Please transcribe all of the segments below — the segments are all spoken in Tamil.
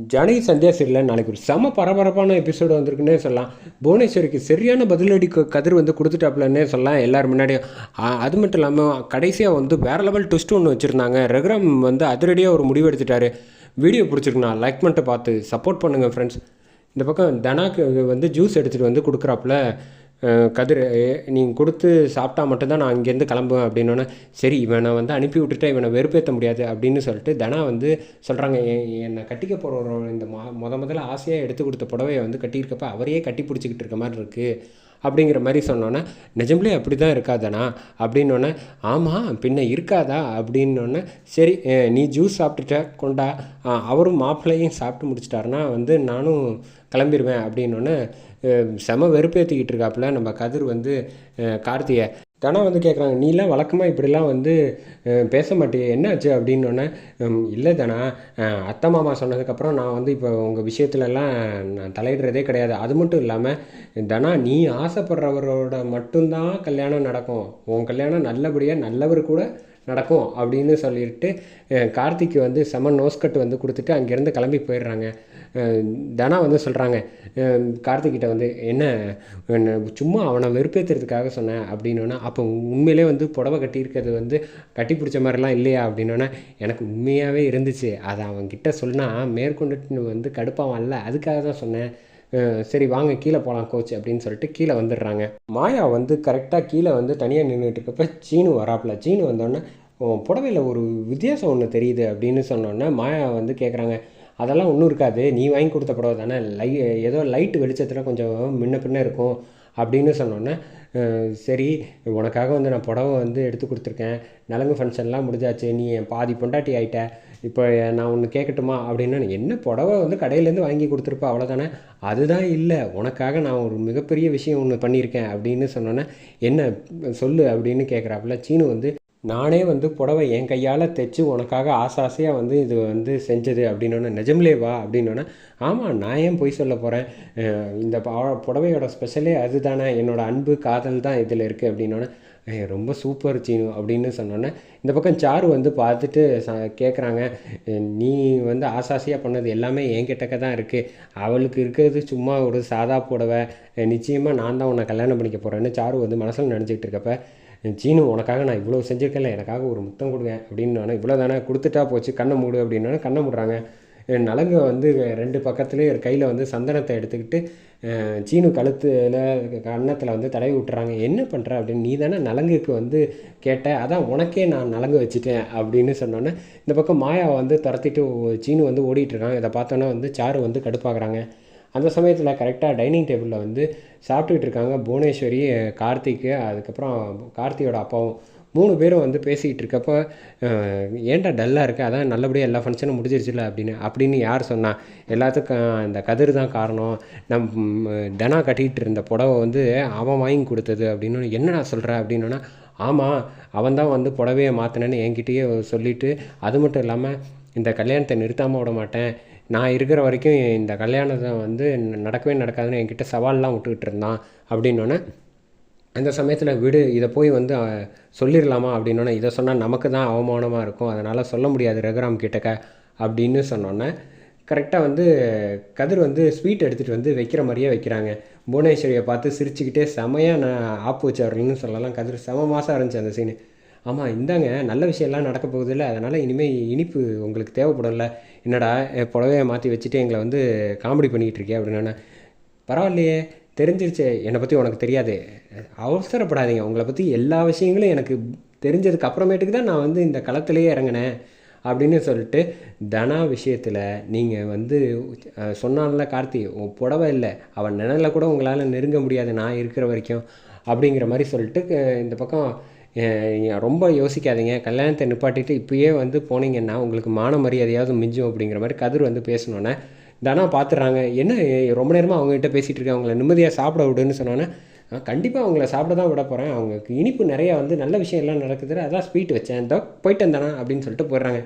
ஜனகி சந்தியா சீரியலில் நாளைக்கு ஒரு செம பரபரப்பான எபிசோடு வந்திருக்குன்னே சொல்லலாம். புவனேஸ்வரிக்கு சரியான பதிலடி க- கதிர் வந்து கொடுத்துட்டாப்புலன்னே சொல்லலாம். எல்லோரும் முன்னாடியும் அது மட்டும் இல்லாமல் கடைசியாக வந்து வேறு லெவல் ட்விஸ்ட் ஒன்று வச்சுருந்தாங்க. ரகுராம் வந்து அதிரடியாக ஒரு முடிவு எடுத்துட்டாரு. வீடியோ பிடிச்சிருக்குண்ணா லைக் பண்ணிட்டு பார்த்து சப்போர்ட் பண்ணுங்கள் ஃப்ரெண்ட்ஸ் இந்த பக்கம் தனாக்கு வந்து ஜூஸ் எடுத்துகிட்டு வந்து கொடுக்குறாப்புல. கதிர் நீங்கள் கொடுத்து சாப்பிட்டா மட்டும்தான் நான் இங்கேருந்து கிளம்புவேன் அப்படின்னோன்னே சரி இவனை வந்து அனுப்பி விட்டுட்டா இவனை வெறுப்பேற்ற முடியாது அப்படின்னு சொல்லிட்டு தனா வந்து சொல்கிறாங்க என்னை கட்டிக்க போகிற இந்த மா முத முதல்ல ஆசையாக எடுத்து கொடுத்த புடவையை வந்து கட்டியிருக்கப்ப அவரையே கட்டி பிடிச்சிக்கிட்டு இருக்க மாதிரி இருக்குது அப்படிங்கிற மாதிரி சொன்னோன்னே நிஜம்லே அப்படி தான் இருக்காதனா அப்படின்னோடனே ஆமாம் பின்ன இருக்காதா? அப்படின்னோடனே சரி நீ ஜூஸ் சாப்பிட்டுட்ட கொண்டா. அவரும் மாப்பிள்ளையும் சாப்பிட்டு முடிச்சிட்டாருனா வந்து நானும் கிளம்பிடுவேன் அப்படின்னோடனே செம வெறுப்பேற்றிக்கிட்டு இருக்காப்புல நம்ம கதிர் வந்து அஹ், கார்த்தியை தானே வந்து கேட்குறாங்க நீலாம் வழக்கமாக இப்படிலாம் வந்து பேச மாட்டியே என்னாச்சு? அப்படின்னோடனே இல்லை தானா அத்தை மாமா சொன்னதுக்கப்புறம் நான் வந்து இப்போ உங்கள் விஷயத்துலலாம் நான் தலையிடுறதே கிடையாது. அது மட்டும் இல்லாமல் தனா நீ ஆசைப்படுறவரோட மட்டும்தான் கல்யாணம் நடக்கும். உன் கல்யாணம் நல்லபடியாக நல்லவர் கூட நடக்கும். அப்படின்னு சொல்லிட்டு கார்த்திக்கு வந்து செம நோஸ்கட் வந்து கொடுத்துட்டு அங்கேருந்து கிளம்பி போயிடுறாங்க. தனா வந்து சொல்கிறாங்க கார்த்திக்கிட்ட வந்து என்ன சும்மா அவனை வெறுப்பேற்றுறதுக்காக சொன்னேன் அப்படின்னோன்னா அப்போ உண்மையிலே வந்து புடவை கட்டியிருக்கிறது வந்து கட்டி பிடிச்ச மாதிரிலாம் இல்லையா? அப்படின்னோன்னா எனக்கு உண்மையாகவே இருந்துச்சு. அதை அவன்கிட்ட சொன்னால் மேற்கொண்டுட்டு வந்து கடுப்பாவான்ல அதுக்காக தான் சொன்னேன். சரி வாங்க கீழே போகலாம் கோச் அப்படின்னு சொல்லிட்டு கீழே வந்துடுறாங்க. மாயா வந்து கரெக்டாக கீழே வந்து தனியாக நின்றுட்டு இருக்கப்ப சீனு வராப்புல. சீனு வந்தோடனே புடவையில் ஒரு வித்தியாசம் ஒன்று தெரியுது. அப்படின்னு சொன்னோன்னே மாயா வந்து கேட்குறாங்க அதெல்லாம் ஒன்றும் இருக்காது. நீ வாங்கி கொடுத்த புடவை தானே. லை ஏதோ லைட் வெளிச்சத்தில் கொஞ்சம் முன்ன பின்ன இருக்கும் அப்படின்னு சொன்னோன்னே சரி உனக்காக வந்து நான் புடவை வந்து எடுத்து கொடுத்துருக்கேன். நலங்கு ஃபங்க்ஷன்லாம் முடிஞ்சாச்சு. நீ என் பாதி பொண்டாட்டி ஆகிட்ட இப்போ நான் ஒன்று கேட்கட்டுமா அப்படின்னு என்ன புடவை வந்து கடையிலேருந்து வாங்கி கொடுத்துருப்பா? அவ்வளோதானே அதுதான் இல்லை. உனக்காக நான் ஒரு மிகப்பெரிய விஷயம் ஒன்று பண்ணியிருக்கேன். அப்படின்னு சொன்னோன்னே என்ன சொல்லு. அப்படின்னு கேட்குறாப்புல சீனு வந்து நானே வந்து புடவை என் கையால் தைச்சி உனக்காக ஆசை ஆசையாக வந்து இது வந்து செஞ்சது அப்படின்னோடனே நிஜம்லே வா அப்படின்னோடனே ஆமாம் நான் ஏன் பொய் சொல்ல போகிறேன் இந்த பா- புடவையோட ஸ்பெஷலே அதுதானே. என்னோட அன்பு காதல் தான் இதில் இருக்குது அப்படின்னோடனே ரொம்ப சூப்பர் சீனு அப்படின்னு சொன்னோன்னே இந்த பக்கம் சாரு வந்து பார்த்துட்டு ச கேட்குறாங்க நீ வந்து ஆசாசியாக பண்ணது எல்லாமே என்கிட்டக்க தான் இருக்குது அவளுக்கு இருக்கிறது சும்மா ஒரு சாதா புடவை. நிச்சயமாக நான் தான் உன்னை கல்யாணம் பண்ணிக்க போகிறேன்னு சாரு வந்து மனசில் நினச்சிக்கிட்டு இருக்கப்போ சீனு உனக்காக நான் இவ்வளோ செஞ்சுருக்கேன்ல எனக்காக ஒரு முத்தம் கொடுங்க அப்படின்னு இவ்வளோ தானே கொடுத்துட்டா போச்சு கண்ணை மூடு அப்படின்னா கண்ணை மூடுறாங்க. அஹ் நலங்கு வந்து ரெண்டு பக்கத்துலேயும் கையில் வந்து சந்தனத்தை எடுத்துக்கிட்டு சீனு கழுத்தில் கன்னத்தில் வந்து தடவி விட்டுறாங்க. என்ன பண்ணுற அப்படின்னு நீ தானே நலங்குக்கு வந்து கேட்ட அதான் உனக்கே நான் நலங்கு வச்சுட்டேன் அப்படின்னு சொன்னோன்னே இந்த பக்கம் மாயாவை வந்து துரத்திட்டு சீனு வந்து ஓடிட்டுருக்காங்க இதை பார்த்தோன்னே வந்து சாரு வந்து கடுப்பாக்குறாங்க அந்த சமயத்தில் கரெக்டாக டைனிங் டேபிளில் வந்து சாப்பிட்டுக்கிட்டு இருக்காங்க புவனேஸ்வரி கார்த்திக்கு அதுக்கப்புறம் கார்த்தியோட அப்பாவும். மூணு பேரும் வந்து பேசிக்கிட்டு இருக்கப்போ ஏன்டா டல்லாக இருக்குது அதான் நல்லபடியாக எல்லா ஃபங்க்ஷனும் முடிஞ்சிருச்சுல அப்படின்னு அப்படின்னு யார் சொன்னா எல்லாத்துக்கும் அந்த கதிர் தான் காரணம். நம் தனா கட்டிகிட்டு இருந்த புடவை வந்து அவன் வாங்கி கொடுத்தது அப்படின்னு என்னடா சொல்கிற அப்படின்னா ஆமாம் அவன் தான் வந்து புடவையை மாற்றினேன்னு என்கிட்டயே சொல்லிவிட்டு அது மட்டும் இல்லாமல் இந்த கல்யாணத்தை நிறுத்தாமல் விட மாட்டேன். நான் இருக்கிற வரைக்கும் இந்த கல்யாணத்தை வந்து நடக்கவே நடக்காதுன்னு என்கிட்ட சவால்லாம் விட்டுக்கிட்டு இருந்தான் அப்படின்னோடனே அந்த சமயத்தில் விடு இதை போய் வந்து சொல்லிடலாமா அப்படின்னோடனே இதை சொன்னால் நமக்கு தான் அவமானமாக இருக்கும் அதனால் சொல்ல முடியாது ரகுராம் கிட்டக்க அப்படின்னு சொன்னோன்னே கரெக்டாக வந்து கதிர் வந்து ஸ்வீட் எடுத்துகிட்டு வந்து வைக்கிற மாதிரியே வைக்கிறாங்க. புவனேஸ்வரியை பார்த்து சிரிச்சுக்கிட்டே செமையாக நான் ஆப்பு வச்சவர்கள்னு சொல்லலாம். கதிர் செம மாதம் இருந்துச்சு அந்த சீனு ஆமாம் இந்தாங்க நல்ல விஷயம்லாம் நடக்க போகுதில்ல அதனால் இனிமேல் இனிப்பு உங்களுக்கு தேவைப்படும்ல என்னடா என் புடவையை மாற்றி வச்சுட்டு எங்களை வந்து காமெடி பண்ணிக்கிட்டு இருக்கே அப்படின்னா பரவாயில்லையே தெரிஞ்சிருச்சே. என்னை பற்றி உனக்கு தெரியாது. அவசரப்படாதீங்க. உங்களை பற்றி எல்லா விஷயங்களும் எனக்கு தெரிஞ்சதுக்கு அப்புறமேட்டுக்கு தான் நான் வந்து இந்த களத்திலேயே இறங்கினேன் அப்படின்னு சொல்லிட்டு தனா விஷயத்தில் நீங்கள் வந்து சொன்னான்ல கார்த்தி உன் புடவை இல்லை. அவன் நிழலில் கூட உங்களால் நெருங்க முடியாது. நான் இருக்கிற வரைக்கும். அப்படிங்கிற மாதிரி சொல்லிட்டு இந்த பக்கம் ரொம்ப யோசிக்காதீங்க. கல்யாணத்தை நிப்பாட்டிட்டு இப்பயே வந்து போனீங்கன்னா உங்களுக்கு மான மரியாதையாவது மிஞ்சும் அப்படிங்கிற மாதிரி கதிர் வந்து பேசினோன்னே தனா பார்த்துறாங்க என்ன ரொம்ப நேரமாக அவங்ககிட்ட பேசிகிட்டு இருக்கேன் அவங்கள நிம்மதியாக சாப்பிட விடுன்னு சொன்னோன்னே கண்டிப்பாக அவங்கள சாப்பிட தான் விட போகிறேன் அவங்களுக்கு இனிப்பு நிறையா வந்து நல்ல விஷயம் எல்லாம் நடக்குது அதான் ஸ்வீட் வச்சேன். இந்த போயிட்டு வந்தானா அப்படின்னு சொல்லிட்டு போயிடுறாங்க.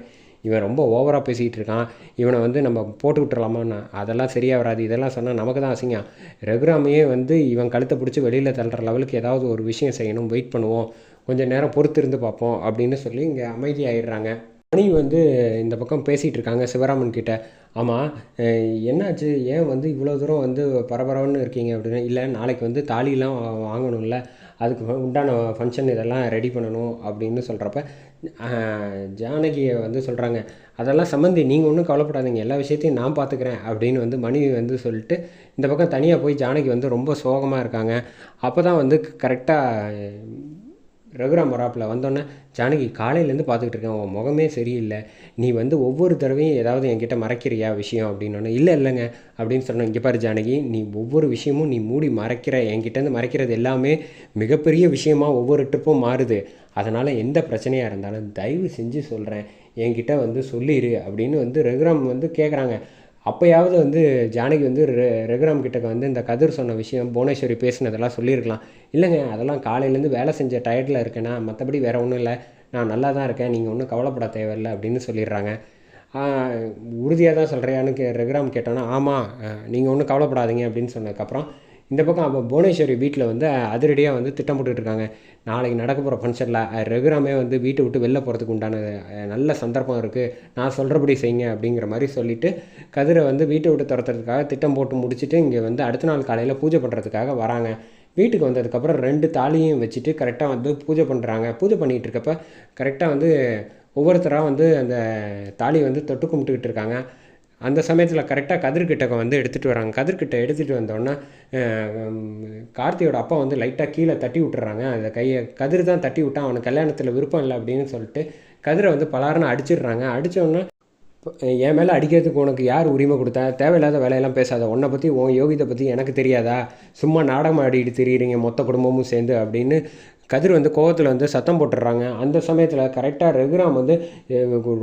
இவன் ரொம்ப ஓவராக பேசிக்கிட்டு இருக்கான். இவனை வந்து நம்ம போட்டு விட்டுறலாமான்னா அதெல்லாம் சரியாக வராது. இதெல்லாம் சொன்னால் நமக்கு தான் அசிங்கம். ரகுராமையே வந்து இவன் கழுத்தை பிடிச்சி வெளியில் தள்ளுற லெவலுக்கு ஏதாவது ஒரு விஷயம் செய்யணும் வெயிட் பண்ணுவோம். கொஞ்சம் நேரம் பொறுத்து இருந்து பார்ப்போம் அப்படின்னு சொல்லி இங்கே அமைதியாயிடுறாங்க. மணி வந்து இந்த பக்கம் பேசிகிட்டு இருக்காங்க சிவராமன் கிட்ட. ஆமாம் என்னாச்சு? ஏன் வந்து இவ்வளோ தூரம் வந்து பரபரன்னு இருக்கீங்க அப்படின்னு? இல்லை நாளைக்கு வந்து தாலிலாம் வாங்கணும்ல அதுக்கு உண்டான ஃபங்க்ஷன் இதெல்லாம் ரெடி பண்ணணும் அப்படின்னு சொல்கிறப்ப ஜானகியை வந்து சொல்கிறாங்க அதெல்லாம் சம்மந்தி நீங்கள் ஒன்றும் கவலைப்படாதீங்க. எல்லா விஷயத்தையும் நான் பார்த்துக்கிறேன் அப்படின்னு வந்து மணி வந்து சொல்லிட்டு இந்த பக்கம் தனியாக போய் ஜானகி வந்து ரொம்ப சோகமாக இருக்காங்க. அப்போ தான் வந்து கரெக்டாக ரகுராம் வராப்பில் வந்தோன்னே ஜானகி காலையிலேருந்து பார்த்துக்கிட்டு இருக்கேன். உன் முகமே சரியில்லை. நீ வந்து ஒவ்வொரு தடவையும் ஏதாவது என்கிட்ட மறைக்கிறியா விஷயம்? அப்படின்னோடனே இல்லை இல்லைங்க. அப்படின்னு சொன்னேன் இங்கே பாரு ஜானகி நீ ஒவ்வொரு விஷயமும் நீ மூடி மறைக்கிற என்கிட்டேருந்து மறைக்கிறது எல்லாமே மிகப்பெரிய விஷயமாக ஒவ்வொரு ட்ரிப்பும் மாறுது. அதனால் எந்த பிரச்சனையாக இருந்தாலும் தயவு செஞ்சு சொல்கிறேன் என்கிட்ட வந்து சொல்லிடு அப்படின்னு வந்து ரகுராம் வந்து கேட்குறாங்க அப்போயாவது வந்து ஜானகி வந்து ரெ ரகுராம் கிட்டக்க வந்து இந்த கதிர் சொன்ன விஷயம் புவனேஸ்வரி பேசினதெல்லாம் சொல்லியிருக்கலாம். இல்லைங்க அதெல்லாம் காலையிலேருந்து வேலை செஞ்ச டயர்டில் இருக்கேன்னா மற்றபடி வேறு ஒன்றும் இல்லை. நான் நல்லா தான் இருக்கேன் நீங்கள் ஒன்றும் கவலைப்பட தேவையில்லை அப்படின்னு சொல்லிடுறாங்க. உறுதியாக தான் சொல்கிறியான்னு கே ரகுராம் கேட்டோன்னா ஆமாம் நீங்கள் ஒன்றும் கவலைப்படாதீங்க அப்படின்னு சொன்னதுக்கப்புறம் இந்த பக்கம் அப்போ புவனேஸ்வரி வீட்டில் வந்து அதிரடியாக வந்து திட்டம் இருக்காங்க நாளைக்கு நடக்க போகிற ஃபங்க்ஷனில் ரகுராமே வந்து வீட்டை விட்டு வெளில போகிறதுக்கு உண்டான நல்ல சந்தர்ப்பம் இருக்குது நான் சொல்கிறபடி செய்யுங்க அப்படிங்கிற மாதிரி சொல்லிவிட்டு கதிரை வந்து வீட்டை விட்டு துரத்துறதுக்காக திட்டம் போட்டு முடிச்சுட்டு இங்கே வந்து அடுத்த நாள் காலையில் பூஜை பண்ணுறதுக்காக வராங்க. வீட்டுக்கு வந்ததுக்கப்புறம் ரெண்டு தாலியும் வச்சுட்டு கரெக்டாக வந்து பூஜை பண்ணுறாங்க பூஜை பண்ணிகிட்டு இருக்கப்ப கரெக்டாக வந்து ஒவ்வொருத்தராக வந்து அந்த தாலியை வந்து தொட்டு கும்பிட்டுக்கிட்டு இருக்காங்க. அந்த சமயத்தில் கரெக்டாக கதிர்கிட்டக்க வந்து எடுத்துகிட்டு வராங்க. கதிர்கிட்ட எடுத்துகிட்டு வந்தோடனே கார்த்தியோட அப்பா வந்து லைட்டாக கீழே தட்டி விட்டுறாங்க. அந்த கையை கதிர் தான் தட்டி விட்டான் அவனுக்கு கல்யாணத்தில் விருப்பம் இல்லை அப்படின்னு சொல்லிட்டு கதிரை வந்து பலாருன்னு அடிச்சிடுறாங்க. அடித்தோடனே என் மேலே அடிக்கிறதுக்கு உனக்கு யார் உரிமை கொடுத்தா? தேவையில்லாத வேலையெல்லாம் பேசாத. உன்னை பற்றி உன் யோகிதை பற்றி எனக்கு தெரியாதா? சும்மா நாடகம் ஆடிட்டு தெரியுறீங்க மொத்த குடும்பமும் சேர்ந்து அப்படின்னு கதிர் வந்து கோவத்தில் வந்து சத்தம் போட்டுடுறாங்க. அந்த சமயத்தில் கரெக்டாக ரகுராம் வந்து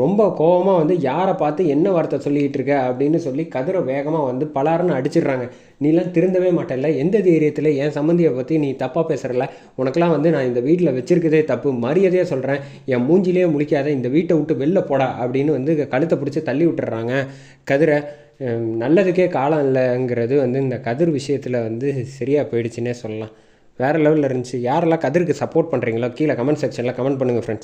ரொம்ப கோவமாக வந்து யாரை பார்த்து என்ன வார்த்தை சொல்லிக்கிட்டு இருக்க? அப்படின்னு சொல்லி கதிரை வேகமாக வந்து பலாருன்னு அடிச்சிடுறாங்க. நீலாம் திருந்தவே மாட்டேல்ல. எந்த தைரியத்தில்? என் சம்மந்தியை பற்றி நீ தப்பாக பேசுகிறல உனக்கெல்லாம் வந்து நான் இந்த வீட்டில் வச்சுருக்கதே தப்பு. மரியாதையாக சொல்கிறேன் என் மூஞ்சிலேயே முழிக்காத இந்த வீட்டை விட்டு வெளில போடா. அப்படின்னு வந்து கழுத்தை பிடிச்சி தள்ளி விட்டுறாங்க கதிரை நல்லதுக்கே காலம் இல்லைங்கிறது வந்து இந்த கதிர் விஷயத்தில் வந்து சரியாக போயிடுச்சுன்னே சொல்லலாம். வேறு லெவலில் இருந்துச்சு. யாரெல்லாம் கதிருக்கு சப்போர்ட் பண்ணுறீங்களோ கீழே கமெண்ட் செக்ஷனில் கமெண்ட் பண்ணுங்கள் ஃப்ரெண்ட்ஸ்